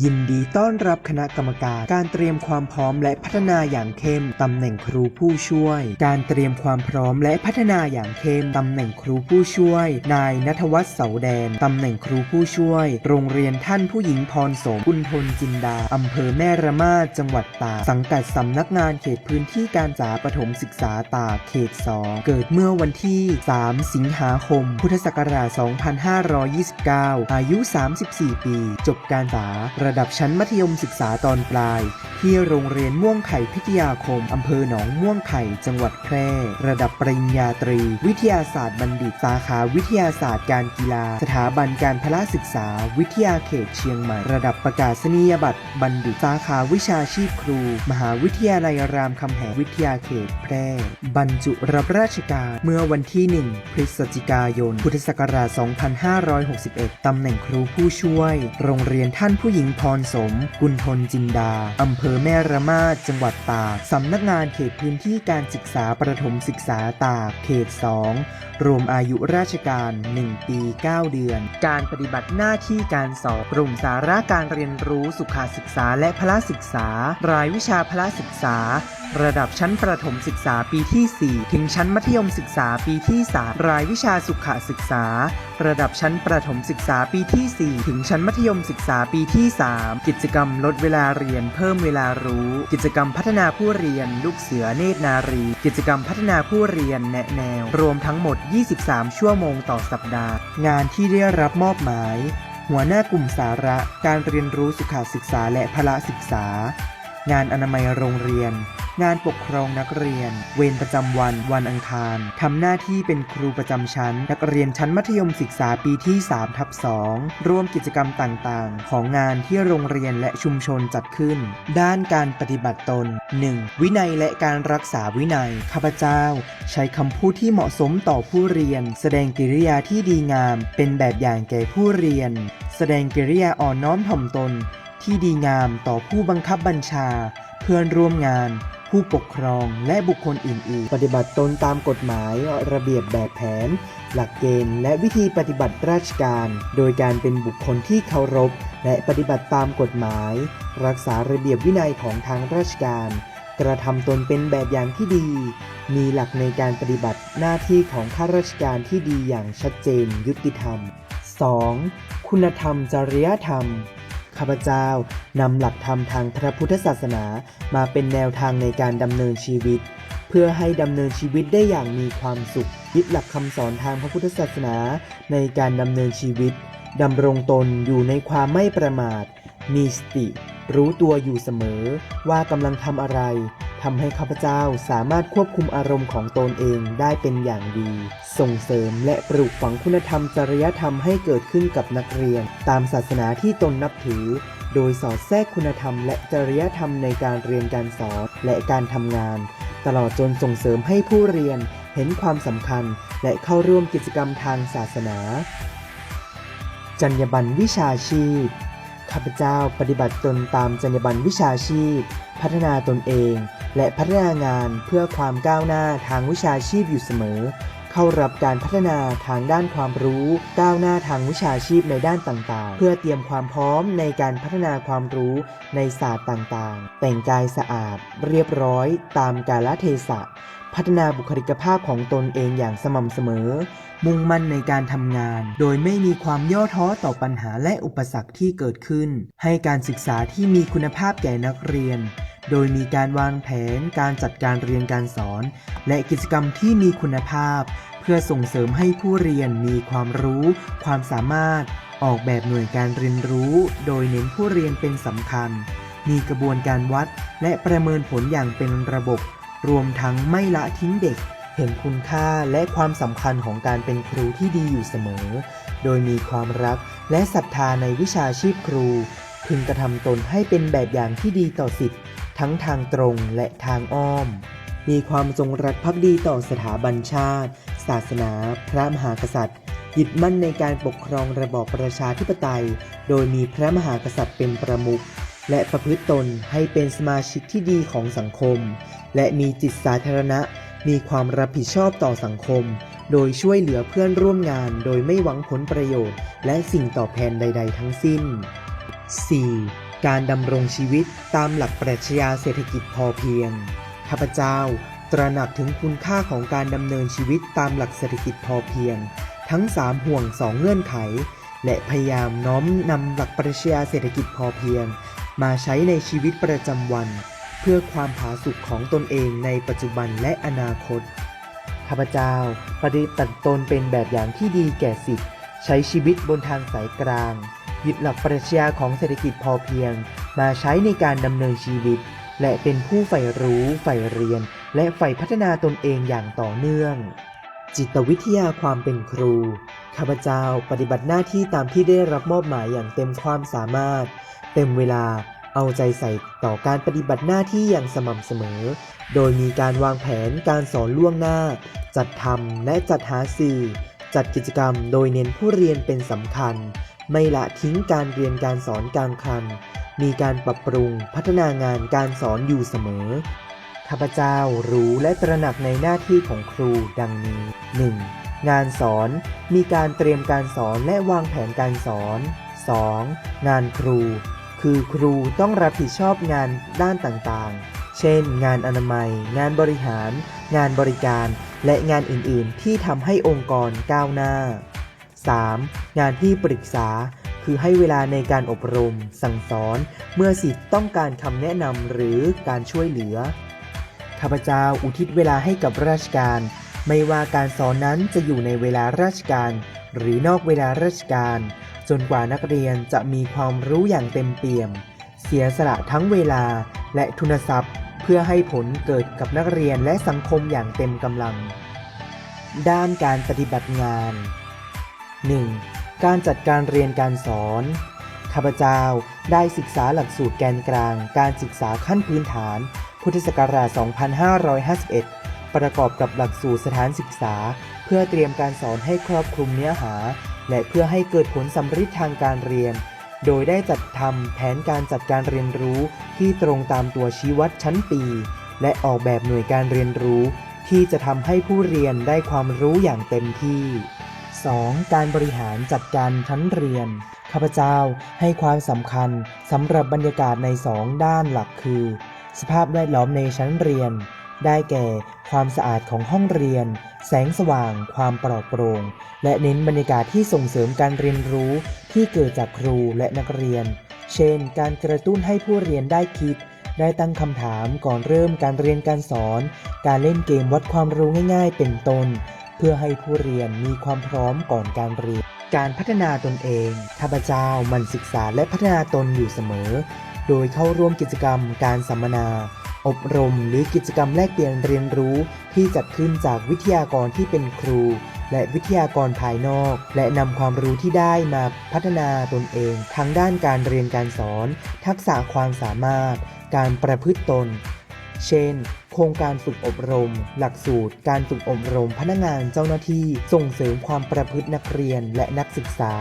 ยินดีต้อนรับคณะกรรมการ การเตรียมความพร้อมและพัฒนาอย่างเข้มตำแหน่งครูผู้ช่วย การเตรียมความพร้อมและพัฒนาอย่างเข้มตำแหน่งครูผู้ช่วย นายนัทวัฒน์เสาแดนตำแหน่งครูผู้ช่วย โรงเรียนท่านผู้หญิงพรสมกุลทนจินดาอำเภอแม่ระมาดจังหวัดตากสังกัดสำนักงานเขตพื้นที่การศึกษาประถมศึกษาตากเขต 2 เกิดเมื่อวันที่ 3 สิงหาคม พุทธศักราช 2529 อายุ 34 ปี จบการศึกษาระดับชั้นมัธยมศึกษาตอนปลาย ที่โรงเรียนม่วงไข่พิทยาคม อำเภอหนองม่วงไข่ จังหวัดแพร่ ระดับปริญญาตรี วิทยาศาสตร์บัณฑิต สาขาวิทยาศาสตร์การกีฬา สถาบันการพละศึกษา วิทยาเขตเชียงใหม่ ระดับประกาศนียบัตรบัณฑิต สาขาวิชาชีพครู มหาวิทยาลัยรามคำแหงวิทยาเขตแพร่ บรรจุรับราชการเมื่อวันที่ 1 พฤศจิกายน พุทธศักราช 2561 ตำแหน่งครูผู้ช่วย โรงเรียนท่านผู้หญิงพรสม กุลทนจินดา อำเภอแม่ระมาดจังหวัดตากสำนักงานเขตพื้นที่การศึกษาประถมศึกษาตากเขต 2 รวมอายุราชการ 1 ปี 9 เดือน การปฏิบัติหน้าที่การสอบกลุ่มสาระการเรียนรู้สุขศึกษาและพละศึกษา รายวิชาพละศึกษา ระดับชั้นประถมศึกษาปีที่ 4 ถึงชั้นมัธยมศึกษาปีที่ 3 รายวิชาสุขศึกษา ระดับชั้นประถมศึกษาปีที่ 4 ถึงชั้นมัธยมศึกษาปีที่3 กิจกรรมลดเวลาเรียนเพิ่มเวลารู้ กิจกรรมพัฒนาผู้เรียน ลูกเสือเนตรนารี กิจกรรมพัฒนาผู้เรียนแนะแนว รวมทั้งหมด 23 ชั่วโมงต่อสัปดาห์ งานที่ได้รับมอบหมาย หัวหน้ากลุ่มสาระ การเรียนรู้สุขศึกษาและพละศึกษา งานอนามัยโรงเรียน งานปกครองนักเรียน เวรประจำวันวันอังคารทำหน้าที่เป็นครูประจำชั้น นักเรียนชั้นมัธยมศึกษาปีที่3ทับ2ร่วมกิจกรรมต่างๆ ของงานที่โรงเรียนและชุมชนจัดขึ้น ด้านการปฏิบัติตน 1. วินัยและการรักษาวินัย ข้าพเจ้า ใช้คำพูดที่เหมาะสมต่อผู้เรียน แสดงกิริยาที่ดีงาม เป็นแบบอย่างแก่ผู้เรียน แสดงกิริยาอ่อนน้อมถ่อมตน ที่ดีงามต่อผู้บังคับบัญชา เพื่อนร่วมงาน ผู้ปกครองและบุคคลอื่น ๆ ปฏิบัติตนตามกฎหมาย ระเบียบแบบแผน หลักเกณฑ์ และวิธีปฏิบัติราชการ โดยการเป็นบุคคลที่เคารพ และปฏิบัติตามกฎหมาย รักษาระเบียบวินัยของทางราชการ กระทำตนเป็นแบบอย่างที่ดี มีหลักในการปฏิบัติหน้าที่ของข้าราชการที่ดีอย่างชัดเจนยุติธรรม 2. คุณธรรมจริยธรรม ข้าพเจ้านำหลักธรรมทางพระพุทธศาสนามาเป็นแนวทางในการดำเนินชีวิต เพื่อให้ดำเนินชีวิตได้อย่างมีความสุข ยึดหลักคำสอนทางพระพุทธศาสนาในการดำเนินชีวิตดำรงตนอยู่ในความไม่ประมาท มีสติ รู้ตัวอยู่เสมอว่ากำลังทำอะไร ทำให้ข้าพเจ้าสามารถควบคุมอารมณ์ของตนเองได้เป็นอย่างดี ส่งเสริมและปลูกฝังคุณธรรมจริยธรรมให้เกิดขึ้นกับนักเรียน ตามศาสนาที่ตนนับถือ โดยสอดแทรกคุณธรรมและจริยธรรมในการเรียนการสอนและการทำงาน ตลอดจนส่งเสริมให้ผู้เรียนเห็นความสำคัญและเข้าร่วมกิจกรรมทางศาสนา จรรยาบรรณวิชาชีพข้าพเจ้าปฏิบัติตนตามจรรยาบรรณวิชาชีพ พัฒนาตนเอง และพัฒนางานเพื่อความก้าวหน้าทางวิชาชีพอยู่เสมอ เข้ารับการพัฒนาทางด้านความรู้ ก้าวหน้าทางวิชาชีพในด้านต่างๆ เพื่อเตรียมความพร้อมในการพัฒนาความรู้ในศาสตร์ต่างๆ แต่งกายสะอาด เรียบร้อยตามกาลเทศะ พัฒนาบุคลิกภาพของตนเองอย่างสม่ำเสมอมุ่งมั่นในการทำงาน โดยไม่มีความย่อท้อต่อปัญหาและอุปสรรคที่เกิดขึ้น ให้การศึกษาที่มีคุณภาพแก่นักเรียน โดยมีการวางแผนการจัดการเรียนการสอน และกิจกรรมที่มีคุณภาพ เพื่อส่งเสริมให้ผู้เรียนมีความรู้ ความสามารถ ออกแบบหน่วยการเรียนรู้ โดยเน้นผู้เรียนเป็นสำคัญ มีกระบวนการวัด และประเมินผลอย่างเป็นระบบ รวมทั้งไม่ละทิ้งเด็กเห็นคุณค่าและความสำคัญของการเป็นครูที่ดีอยู่เสมอ โดยมีความรักและศรัทธาในวิชาชีพครู พึงกระทำตนให้เป็นแบบอย่างที่ดีต่อสิทธิ์ ทั้งทางตรงและทางอ้อม มีความจงรักภักดีต่อสถาบันชาติ ศาสนา พระมหากษัตริย์ยึดมั่นในการปกครองระบอบประชาธิปไตย โดยมีพระมหากษัตริย์เป็นประมุขและประพฤติตนให้เป็นสมาชิกที่ดีของสังคม และมีจิตสาธารณะ มีความรับผิดชอบต่อสังคม โดยช่วยเหลือเพื่อนร่วมงาน โดยไม่หวังผลประโยชน์ และสิ่งตอบแทนใด ๆ ทั้งสิ้น 4. การดำรงชีวิตตามหลักปรัชญาเศรษฐกิจพอเพียง ข้าพเจ้าตระหนักถึงคุณค่าของการดำเนินชีวิตตามหลักเศรษฐกิจพอเพียง ทั้ง 3 ห่วง 2 เงื่อนไข และพยายามน้อมนำหลักปรัชญาเศรษฐกิจพอเพียง มาใช้ในชีวิตประจำวัน เพื่อความผาสุกของตนเองในปัจจุบันและอนาคต ข้าพเจ้าปฏิบัติตนเป็นแบบอย่างที่ดีแก่สิทธิ์ใช้ชีวิตบนทางสายกลาง ยึดหลักปรัชญาของเศรษฐกิจพอเพียง มาใช้ในการดำเนินชีวิต และเป็นผู้ใฝ่รู้ใฝ่เรียน และใฝ่พัฒนาตนเองอย่างต่อเนื่อง จิตวิทยาความเป็นครู ข้าพเจ้าปฏิบัติหน้าที่ตามที่ได้รับมอบหมายอย่างเต็มความสามารถ เต็มเวลาเอาใจใส่ต่อการปฏิบัติหน้าที่อย่างสม่ำเสมอ โดยมีการวางแผนการสอนล่วงหน้า จัดทำและจัดหาสื่อ จัดกิจกรรมโดยเน้นผู้เรียนเป็นสำคัญ ไม่ละทิ้งการเรียนการสอนกลางคัน มีการปรับปรุงพัฒนางานการสอนอยู่เสมอ ข้าพเจ้ารู้และตระหนักในหน้าที่ของครูดังนี้ 1. งานสอนมีการเตรียมการสอนและวางแผนการสอน 2. งานครู คือครูต้องรับผิดชอบงานด้านต่างๆ เช่น งานอนามัย งานบริหาร งานบริการ และงานอื่นๆ ที่ทำให้องค์กรก้าวหน้า 3. งานที่ปรึกษา คือให้เวลาในการอบรม สั่งสอน เมื่อสิทธิ์ต้องการคำแนะนำหรือการช่วยเหลือ ข้าพเจ้าอุทิศเวลาให้กับราชการ ไม่ว่าการสอนนั้นจะอยู่ในเวลาราชการ หรือนอกเวลาราชการ จนกว่านักเรียนจะมีความรู้อย่างเต็มเปี่ยม เสียสละทั้งเวลาและทุนทรัพย์ เพื่อให้ผลเกิดกับนักเรียนและสังคมอย่างเต็มกำลัง ด้านการปฏิบัติงาน 1. การจัดการเรียนการสอน ข้าพเจ้าได้ศึกษาหลักสูตรแกนกลาง การศึกษาขั้นพื้นฐาน พุทธศักราช 2551 ประกอบกับหลักสูตรสถานศึกษา เพื่อเตรียมการสอนให้ครอบคลุมเนื้อหา และเพื่อให้เกิดผลสำฤทธิ์ทางการเรียน โดยได้จัดทำแผนการจัดการเรียนรู้ที่ตรงตามตัวชี้วัดชั้นปี และออกแบบหน่วยการเรียนรู้ ที่จะทำให้ผู้เรียนได้ความรู้อย่างเต็มที่ 2. การบริหารจัดการชั้นเรียน ข้าพเจ้าให้ความสำคัญสำหรับบรรยากาศใน 2 ด้านหลักคือ สภาพแวดล้อมในชั้นเรียน ได้แก่ความสะอาดของห้องเรียน แสงสว่าง ความปลอดโปร่ง และเน้นบรรยากาศที่ส่งเสริมการเรียนรู้ที่เกิดจากครูและนักเรียน เช่น การกระตุ้นให้ผู้เรียนได้คิด ได้ตั้งคำถามก่อนเริ่มการเรียนการสอน การเล่นเกมวัดความรู้ง่าย ๆ เป็นต้น เพื่อให้ผู้เรียนมีความพร้อมก่อนการเรียน การพัฒนาตนเองข้าพเจ้ามันศึกษาและพัฒนาตนอยู่เสมอ โดยเข้าร่วมกิจกรรมการสัมมนา อบรมหรือกิจกรรมแลกเปลี่ยนเรียนรู้ที่จัดขึ้นจากวิทยากรที่เป็นครู และวิทยากรภายนอก และนำความรู้ที่ได้มาพัฒนาตนเองทั้งด้านการเรียนการสอน ทักษะความสามารถ การประพฤติตน เช่น โครงการฝึกอบรม หลักสูตร การฝึกอบรมพนักงานเจ้าหน้าที่ ส่งเสริมความประพฤตินักเรียนและนักศึกษา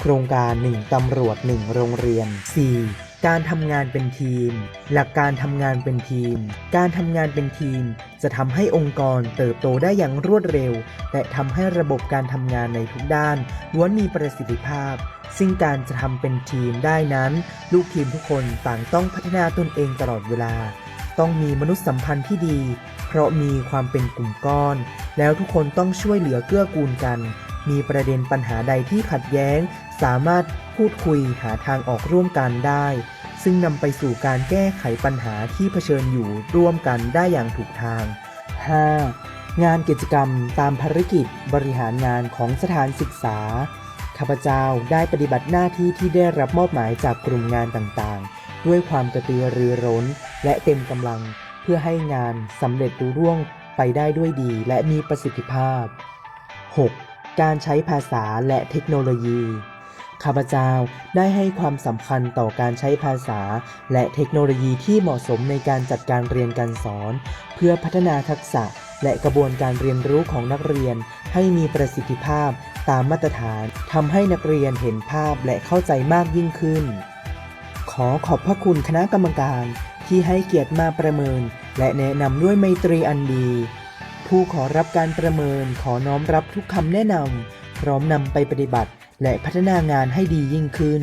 โครงการ 1 ตำรวจ 1 โรงเรียน 4. การทำงานเป็นทีม หลักการทำงานเป็นทีม การทำงานเป็นทีม จะทำให้องค์กรเติบโตได้อย่างรวดเร็ว และทำให้ระบบการทำงานในทุกด้านล้วนมีประสิทธิภาพซึ่งการจะทำเป็นทีมได้นั้น ลูกทีมทุกคนต่างต้องพัฒนาตนเองตลอดเวลา ต้องมีมนุษยสัมพันธ์ที่ดี เพราะมีความเป็นกลุ่มก้อน แล้วทุกคนต้องช่วยเหลือเกื้อกูลกัน มีประเด็นปัญหาใดที่ขัดแย้ง สามารถพูดคุยหาทางออกร่วมกันได้ ซึ่งนำไปสู่การแก้ไขปัญหาที่เผชิญอยู่ร่วมกันได้อย่างถูกทาง 5. งานกิจกรรมตามภารกิจบริหารงานของสถานศึกษาข้าพเจ้าได้ปฏิบัติหน้าที่ที่ได้รับมอบหมายจากกลุ่มงานต่างๆ ด้วยความกระตือรือร้น และเต็มกำลังเพื่อให้งานสำเร็จรุ่ร่วงไปได้ด้วยดีและมีประสิทธิภาพ 6. การใช้ภาษาและเทคโนโลยี ข้าพเจ้าได้ให้ความสำคัญต่อการใช้ภาษา และเทคโนโลยีที่เหมาะสมในการจัดการเรียนการสอน เพื่อพัฒนาทักษะและกระบวนการเรียนรู้ของนักเรียนให้มีประสิทธิภาพตามมาตรฐานทำให้นักเรียนเห็นภาพและเข้าใจมากยิ่งขึ้น ขอขอบพระคุณคณะกรรมการที่ให้เกียรติมาประเมิน และแนะนำด้วยไมตรีอันดี ผู้ขอรับการประเมินขอน้อมรับทุกคำแนะนำพร้อมนำไปปฏิบัติและพัฒนางานให้ดียิ่งขึ้น